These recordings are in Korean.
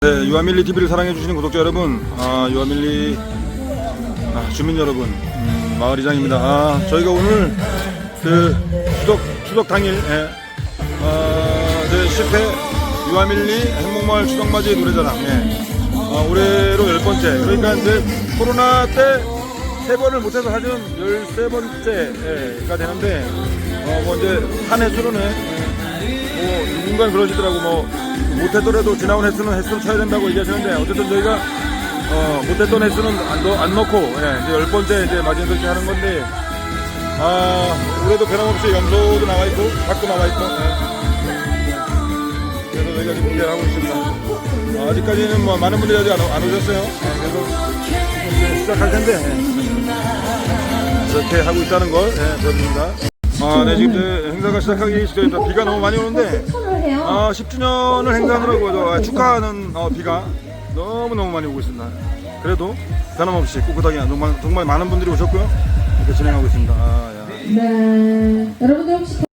네, 유아밀리 TV를 사랑해주시는 구독자 여러분, 아, 유아밀리 아, 주민 여러분, 음, 마을 이장입니다. 아, 저희가 오늘 그 추석 추석 당일 예, 아, 제 10회 유아밀리 행복마을 추석맞이 노래자랑 예, 아, 올해로 열 번째. 그러니까 이제 코로나 때 세 번을 못해서 하는 열세 번째가 되는데 어, 뭐 이제 한 횟수로는 예, 뭐 누군가 그러시더라고 뭐 못했더라도 지나온 횟수는 횟수를 쳐야 된다고 얘기하시는데 어쨌든 저희가 어, 못했던 횟수는 안, 넣- 안 넣고 예, 이제 열 번째 이제 맞이해서 하는 건데 아 올해도 변함없이 염소도 나와 있고 닭도 나와 있고 예. 그래서 저희가 지금 기대를 하고 있습니다 아, 아직까지는 뭐 많은 분들이 아직 안, 오- 안 오셨어요 예, 그래서 이제 시작할 텐데 예. 이렇게 하고 있다는 걸 예, 보여드립니다 아, 네 지금 이제 행사가 시작하기 시작했다 비가 너무 많이 오는데 해요. 아, 10주년을 행사하느라고 저, 아, 축하하는 어, 비가 너무너무 많이 오고 있습니다. 그래도 변함없이 꿋꿋하게 정말, 정말 많은 분들이 오셨고요. 이렇게 진행하고 있습니다. 아, 야. 네. 여러분들 혹시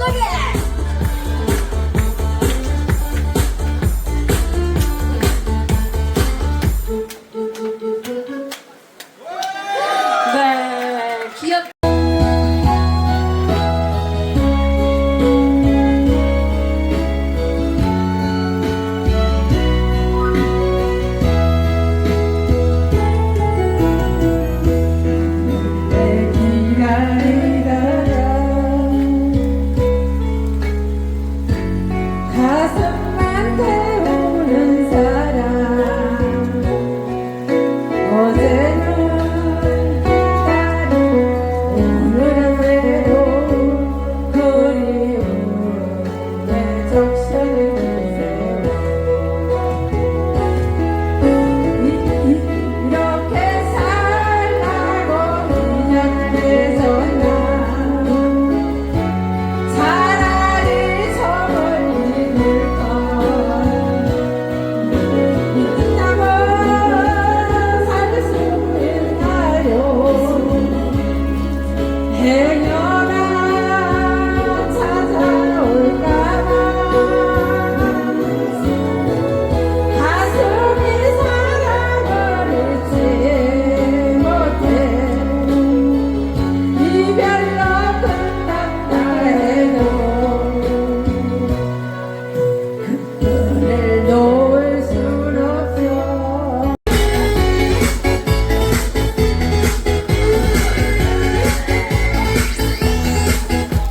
신나게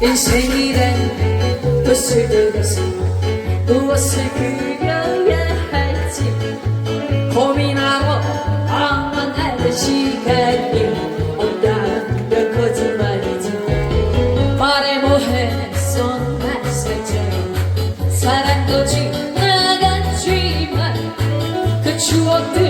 인생이란 무엇을 들고서 무엇을 그려야 할지 고민하고 방황하는 시간이 온다는 거짓말이지. 말해 뭐해? 손맛살처럼 사랑도 지나갔지만 그 추억들